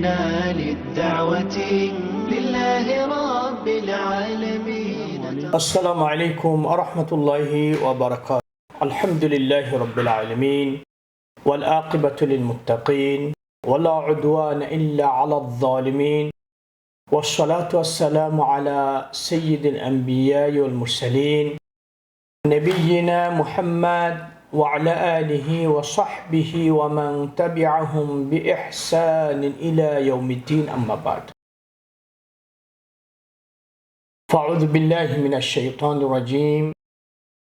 قمنا للدعوة لله رب العالمين. السلام عليكم ورحمة الله وبركاته. الحمد لله رب العالمين والآقبة للمتقين ولا عدوان إلا على الظالمين والصلاة والسلام على سيد الأنبياء والمرسلين نبينا محمد وعلى آله وصحبه ومن تبعهم بإحسان إلى يوم الدين. أما بعد فأعوذ بالله من الشيطان الرجيم.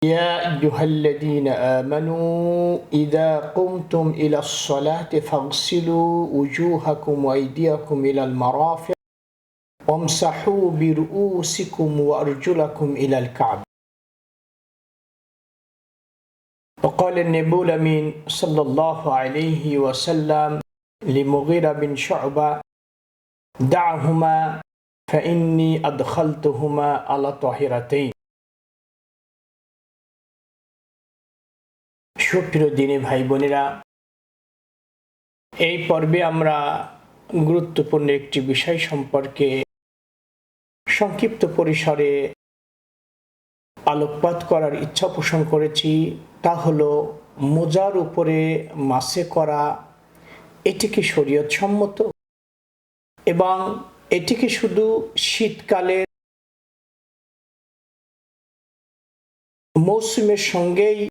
يا أيها الذين آمنوا إذا قمتم إلى الصلاة فاغسلوا وجوهكم وأيديكم إلى المرافق وامسحوا برؤوسكم وأرجلكم إلى الكعب وقال النبي الأمين صلى الله عليه وسلم لمغيرة بن شعبة دعهما فإني أدخلتهما على طاهرتين সুপ্রিয় দিনী ভাই বোনেরা এই পর্বে আমরা গুরুত্বপূর্ণ একটি বিষয় সম্পর্কে সংক্ষিপ্ত পরিসরে আলোকপাত করার ইচ্ছা পোষণ করেছি তা হলো মোজার উপরে মাসে করা এটিকে শরীয়ত সম্মত এবং এটিকে শুধু শীতকালের মৌসুমের সঙ্গেই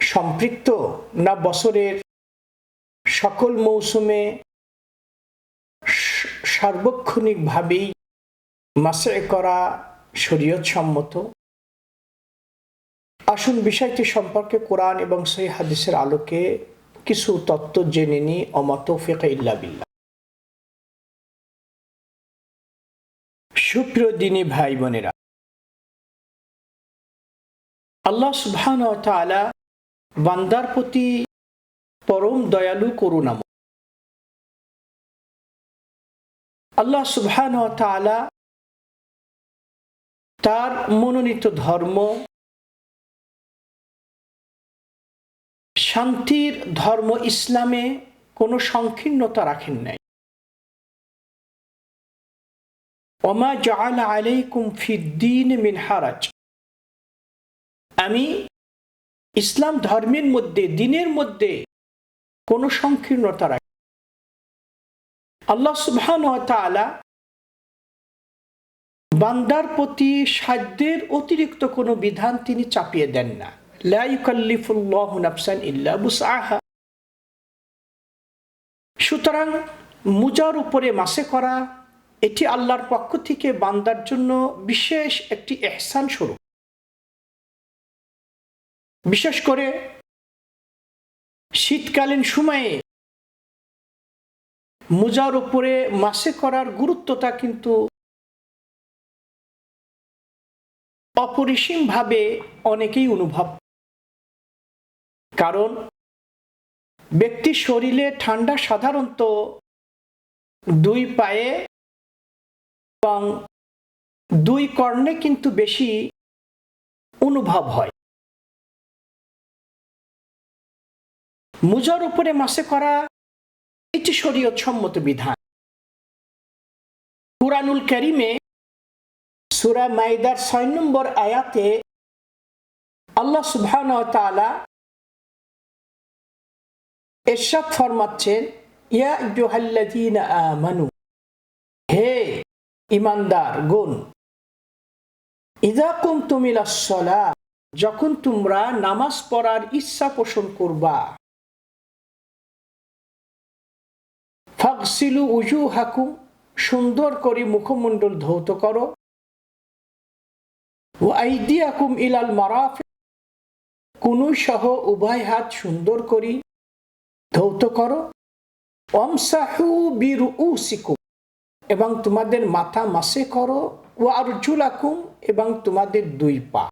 সম্পৃক্ত, না বছরের সকল মৌসুমে সার্বক্ষণিকভাবেই মাসে করা শরীয়ত সম্মত আসুন বিষয়টি সম্পর্কে কোরআন এবং সেই হাদিসের আলোকে কিছু তত্ত্ব জেনে নি অমত ফেকা ইল্লা বিল্লাহ। সুপ্রিয় দিনী ভাই বোনেরা, আল্লাহ সুবহান তাআলা বান্দার প্রতি পরম দয়ালু করুণাম আল্লাহ সুবহান তাআলা তার মনোনীত ধর্ম শান্তির ধর্ম ইসলামে কোনো সংকীর্ণতা রাখেন নাই। ওমা জাআলা আলাইকুম ফিদ্দিন মিন হারাজ। আমি ইসলাম ধর্মের মধ্যে দিনের মধ্যে কোনো সংকীর্ণতা রাখি আল্লাহ সুবহান বান্দার প্রতি সাধ্যের অতিরিক্ত কোনো বিধান তিনি চাপিয়ে দেন না। লা ইউকাল্লিফুল্লাহু নাফসান ইল্লা বুসআহা সুতরাং মুজার উপরে মাসে করা, এটি আল্লাহর পক্ষ থেকে বান্দার জন্য বিশেষ একটি এহসান স্বরূপ। বিশেষ করে শীতকালীন সময়ে মোজার উপরে মাসে করার গুরুত্বটা কিন্তু অপরিসীমভাবে অনেকেই অনুভব কারণ ব্যক্তির শরীরে ঠান্ডা সাধারণত দুই পায়ে এবং দুই কর্ণে কিন্তু বেশি অনুভব হয়। মুজার উপরে মাসে করা এটি শরীয়ত সম্মত বিধান। কুরআনুল করিমে সুরা মাইদার ছয় নম্বর আয়াতে আল্লাহ সুবহান তাআলা এরশাদ ফরমাচ্ছেন, ইয়া আমানু, হে ইমানদার গুণ ইদা কুমতুম ইলাস যখন তোমরা নামাজ পড়ার ইচ্ছা পোষণ করবা, ফাগসিলু উজু হাকুম সুন্দর করে মুখমণ্ডল ধৌত করো ও আইদিয়াকুম ইলাল মারাফ কুনু সহ উভয় হাত সুন্দর করি ধৌত করো। অমসাহু বীর উসিকুম এবং তোমাদের মাথা মাসে করো। ও আরজুলাকুম, এবং তোমাদের দুই পা।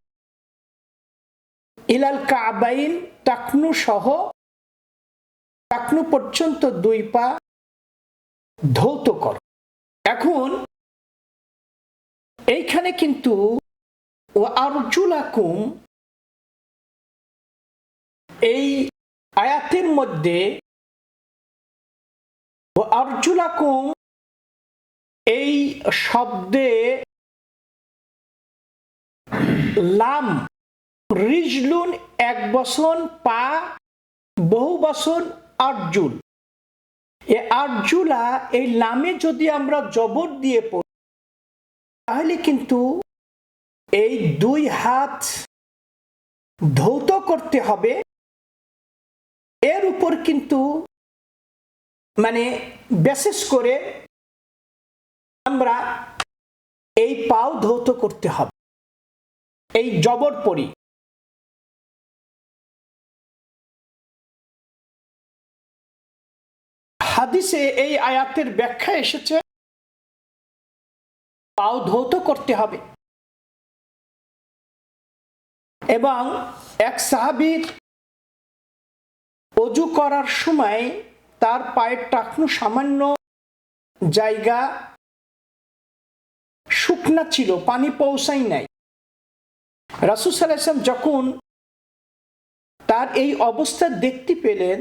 ইলাল কাবাইন, টাকনু সহ, টাকনু পর্যন্ত দুই পা ধৌত করো। এখন, এইখানে কিন্তু ও আরজুলাকুম, এই আয়াতের মধ্যে আরজুলাকুম এই শব্দে লাম, রিজলুন এক বসন, পা বহু বসন, আরজুল। এ আর্জুলা, এই লামে যদি আমরা জবর দিয়ে পড়ি, তাহলে কিন্তু এই দুই হাত ধৌত করতে হবে এর উপর কিন্তু মানে বিশেষ করে আমরা এই পাও ধৌত করতে হবে। এই জবর পরি। হাদিসে এই আয়াতের ব্যাখ্যা এসেছে, পাও ধৌত করতে হবে। এবং এক সাহাবির অজু করার সময় তার পায়ের টাকনু সামান্য জায়গা শুকনা ছিল, পানি পৌঁছাই নাই। রাসুসাল্লাম যখন তার এই অবস্থা দেখতে পেলেন,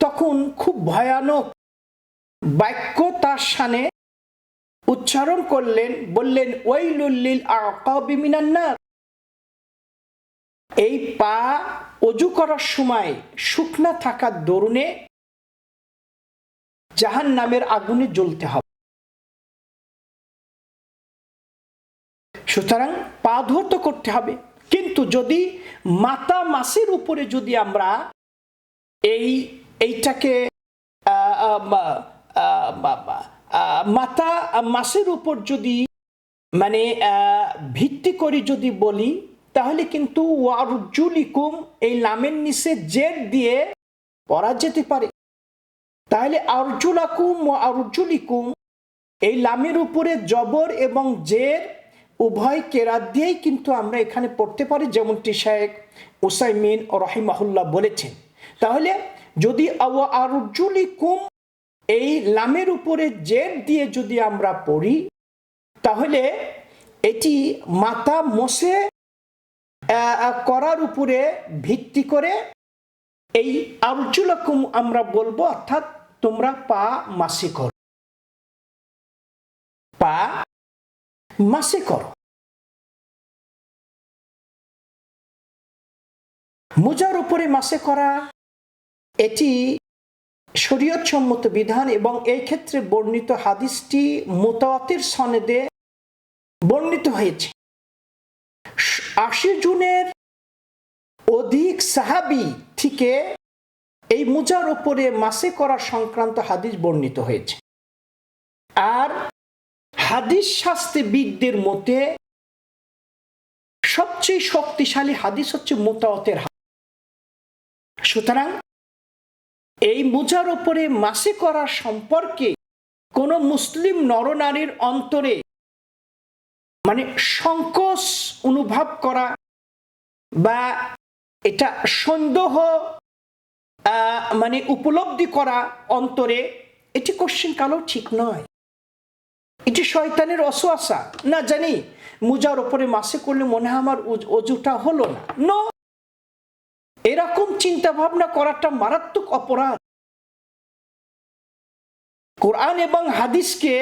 তখন খুব ভয়ানক বাক্য তার সানে উচ্চারণ করলেন, বললেন ওই লুল্লিল ওয়াইলুল্লিল আকাবিমিনান্নার এই পা অজু করার সময় শুকনা থাকার দরুনে জাহান নামের আগুনে জ্বলতে হবে। সুতরাং পা ধৌত করতে হবে। কিন্তু যদি মাতা মাসের উপরে যদি আমরা এই, এইটাকে মাতা মাসের উপর যদি মানে ভিত্তি করে যদি বলি তাহলে কিন্তু ওয়ারজুলিকুম এই লামের নিচে জেড দিয়ে পড়া যেতে পারে। তাহলে আরজুলাকুম ও আরজুলিকুম, এই লামের উপরে জবর এবং জের উভয় কেরাত দিয়েই কিন্তু আমরা এখানে পড়তে পারি, যেমনটি শেখ উসাইমিন ও রহিমাহুল্লাহ বলেছেন। তাহলে যদি আরজুলিকুম, এই লামের উপরে জের দিয়ে যদি আমরা পড়ি, তাহলে এটি মাতা মোসে করার উপরে ভিত্তি করে এই আরজুলাকুম আমরা বলব, অর্থাৎ তোমরা পা মাসে করো। পা মাসে করো। মোজার উপরে মাসে করা, এটি শরীয়ত সম্মত বিধান এবং এই ক্ষেত্রে বর্ণিত হাদিসটি মোতাওয়াতের সনেদে বর্ণিত হয়েছে। আশি জুনের অধিক সাহাবি থেকে এই মোজার উপরে মাসে করা সংক্রান্ত হাদিস বর্ণিত হয়েছে। আর হাদিস শাস্ত্রবিদদের মতে সবচেয়ে শক্তিশালী হাদিস হচ্ছে মোতাওতের হাদিস। সুতরাং এই মোজার ওপরে মাসে করা সম্পর্কে কোন মুসলিম নরনারীর অন্তরে মানে সংকোচ অনুভব করা বা এটা সন্দেহ মানে উপলব্ধি করা অন্তরে এটি কোশ্চিন কালো ঠিক নয়। এটি শয়তানের অসুয়াশা না জানি, মুজার ওপরে মাসে করলে মনে হয় আমার অজুটা হলো না। নো এরকম চিন্তা ভাবনা করাটা মারাত্মক অপরাধ। কোরআন এবং হাদিসকে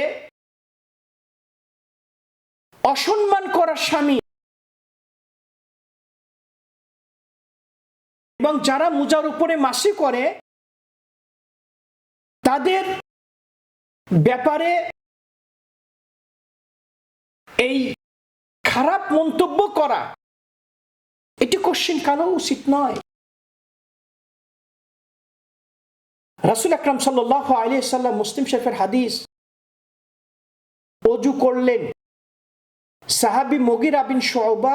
অসম্মান করার স্বামী এবং যারা মুজার উপরে মাসি করে, তাদের ব্যাপারে এই খারাপ মন্তব্য করা, এটি কোশ্চিন কালো উচিত নয়। রাসুল আকরাম সাল্লাহ আলী সাল্লাম মুসলিম শেফের হাদিস, অজু করলেন। সাহাবি মগির আবিন শোবা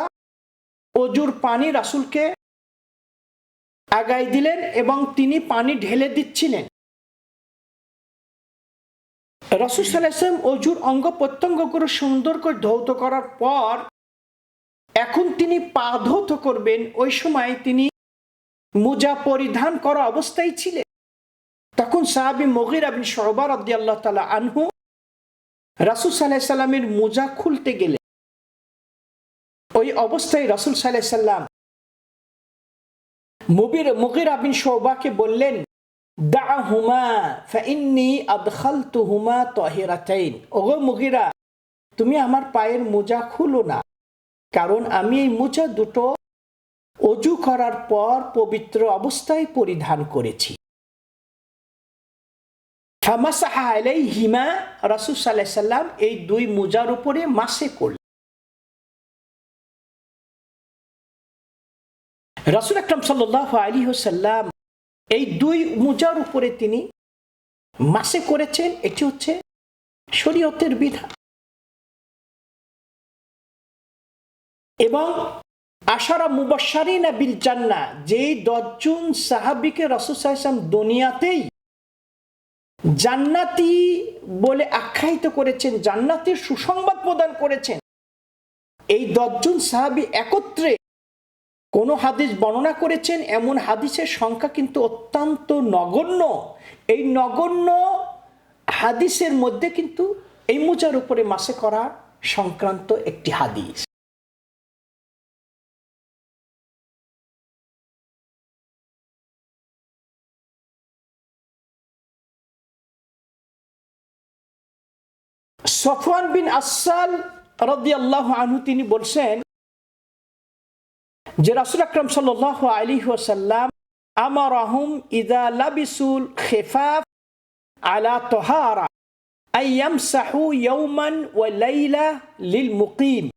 অজুর পানি রাসুলকে আগাই দিলেন এবং তিনি পানি ঢেলে দিচ্ছিলেন। রসুল সাল্লাম অজুর অঙ্গ প্রত্যঙ্গ করে সুন্দর করে ধৌত করার পর এখন তিনি পা ধৌত করবেন, ওই সময় তিনি মুজা পরিধান করা অবস্থায় ছিলেন। তখন সাহাবি মগির আবিন সহবার আব্দি আল্লাহ তালা আনহু রাসুল সাল্লাহ সাল্লামের মোজা খুলতে গেলেন। ওই অবস্থায় রাসুল সাল্লাহ সাল্লাম মুবির মুগির আবিন শোবাকে বললেন দা হুমা ফাইন্নি আদখালতু হুমা তহিরাতাইন। ওগো মুগিরা, তুমি আমার পায়ের মোজা খুলো না, কারণ আমি এই মোজা দুটো অজু করার পর পবিত্র অবস্থায় পরিধান করেছি। ফামাসাহা আলাইহিমা, রাসূল সাল্লাল্লাহু আলাইহি সাল্লাম এই দুই মোজার উপরে মাসে করলেন। রাসূল আকরাম সাল্লাল্লাহু আলাইহি ওয়াসাল্লাম এই দুই মোজার উপরে তিনি মাসে করেছেন, এটি হচ্ছে শরীয়তের বিধান। এবং আশারা মুবাসারিনা বিল জান্না, যেই দশজন সাহাবিকে সাহেব দুনিয়াতেই জান্নাতি বলে আখ্যায়িত করেছেন, জান্নাতের সুসংবাদ প্রদান করেছেন, এই দশজন সাহাবি একত্রে কোন হাদিস বর্ণনা করেছেন, এমন হাদিসের সংখ্যা কিন্তু অত্যন্ত নগণ্য। এই নগণ্য হাদিসের মধ্যে কিন্তু এই মোজার উপরে মাসে করা সংক্রান্ত একটি হাদিস। সফওয়ান বিন আসাল রদি আল্লাহ আনহু তিনি বলছেন যে রাসুল আকরম সাল আলী ওসাল্লাম আমার আহম ইদা লাবিসুল খেফাফ আলা তোহারা يمسحوا يوما وليلة للمقيم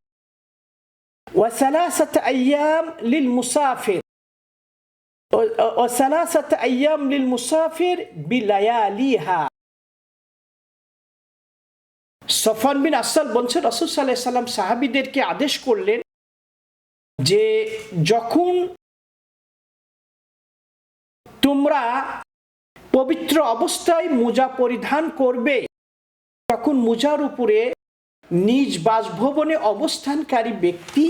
وثلاثة أيام للمسافر وثلاثة أيام للمسافر بلياليها সফান বিন আসাল বলছে রসুল সাল্লাহ সাল্লাম সাহাবিদেরকে আদেশ করলেন যে যখন তোমরা পবিত্র অবস্থায় মোজা পরিধান করবে, তখন মোজার উপরে নিজ বাসভবনে অবস্থানকারী ব্যক্তি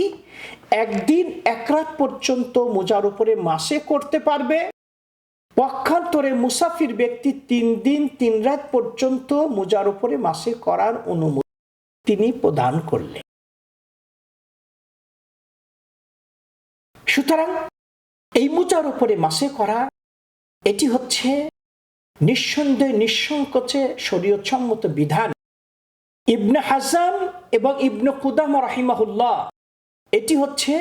একদিন এক রাত পর্যন্ত মোজার উপরে মাসে করতে পারবে। পক্ষান্তরে মুসাফির ব্যক্তি তিন দিন, তিন রাত পর্যন্ত মোজার উপরে মাসে করার অনুমতি তিনি প্রদান করলেন। সুতরাং এই মোজার উপরে মাসে করা, এটি হচ্ছে নিঃসন্দেহ নিঃসংকোচে শরীয়সম্মত বিধান। ইবনে হাজাম এবং ইবনে কুদাম রাহিমাহুল্লাহ, এটি হচ্ছে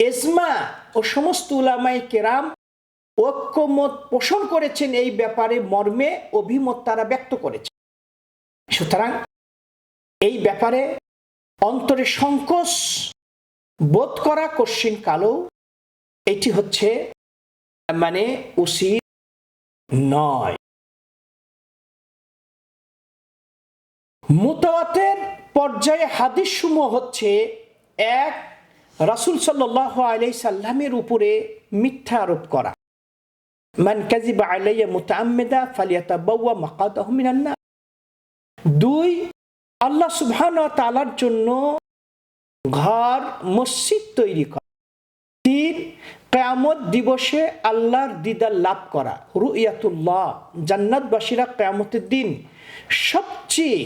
এজমা ও সমস্ত উলামাই কেরাম ঐক্যমত পোষণ করেছেন এই ব্যাপারে মর্মে অভিমত তারা ব্যক্ত করেছে। সুতরাং এই ব্যাপারে অন্তরে সংকোচ বোধ করা কশ্চিন কালো এটি হচ্ছে মানে উচিত নয়। মুতাওয়াতের পর্যায়ে হাদিস সমূহ হচ্ছে, এক, রাসুল সাল্লাহ আলাই সাল্লামের উপরে মিথ্যা আরোপ করা। মান কাজিবা আলাইয়া মুতাআম্মিদা ফালিয়াতাবাওয়া মাকাদাহু মিনান নার দুই, আল্লাহ সুবহানাহু ওয়া তাআলার জন্য ঘর, মসজিদ তৈরি করা। তিন কেয়ামত দিবসে আল্লাহর দিদার লাভ করা। রু রুইয়াতুল্লাহ, জান্নাতবাসীরা কেয়ামতের দিন সবচেয়ে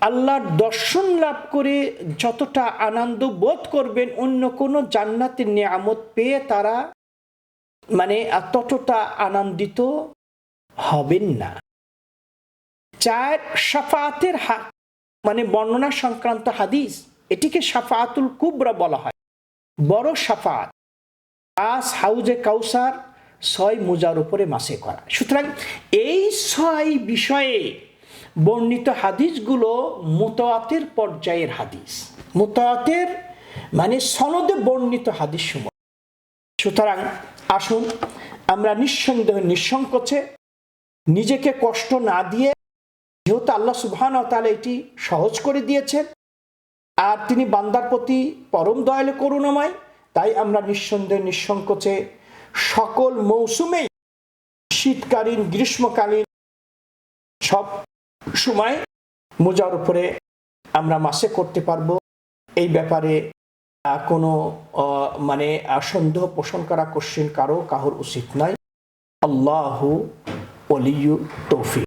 আল্লাহর দর্শন লাভ করে যতটা আনন্দ বোধ করবেন, অন্য কোনো জান্নাতের নিয়ামত পেয়ে তারা মানে ততটা আনন্দিত হবেন না। চার, সাফাতের হাক মানে বর্ণনা সংক্রান্ত হাদিস, এটিকে সাফাতুল কুবরা বলা হয়। বড় সাফাত। আস হাউজে কাউসার, ছয় মোজার উপরে মাসে করা। সুতরাং এই ছয় বিষয়ে বর্ণিত হাদিসগুলো মোতায়াতের পর্যায়ের হাদিস। মোতায়াতের মানে সনদে বর্ণিত হাদিস সময় সুতরাং আসুন আমরা নিঃসন্দেহ নিঃসংকোচে নিজেকে কষ্ট না দিয়ে যেহেতু আল্লাহ সুবহান তাহলে এটি সহজ করে দিয়েছেন, আর তিনি বান্দার প্রতি পরম দয়ালু করুণাময় তাই আমরা নিঃসন্দেহ নিঃসংকোচে সকল মৌসুমেই শীতকালীন, গ্রীষ্মকালীন সব সময় মোজার উপরে আমরা মাসে করতে পারব। এই ব্যাপারে কোনো মানে সন্দেহ পোষণ করা কোশ্চিন কারও, কাহর উচিত নয় আল্লাহ অলিউ তৌফিক।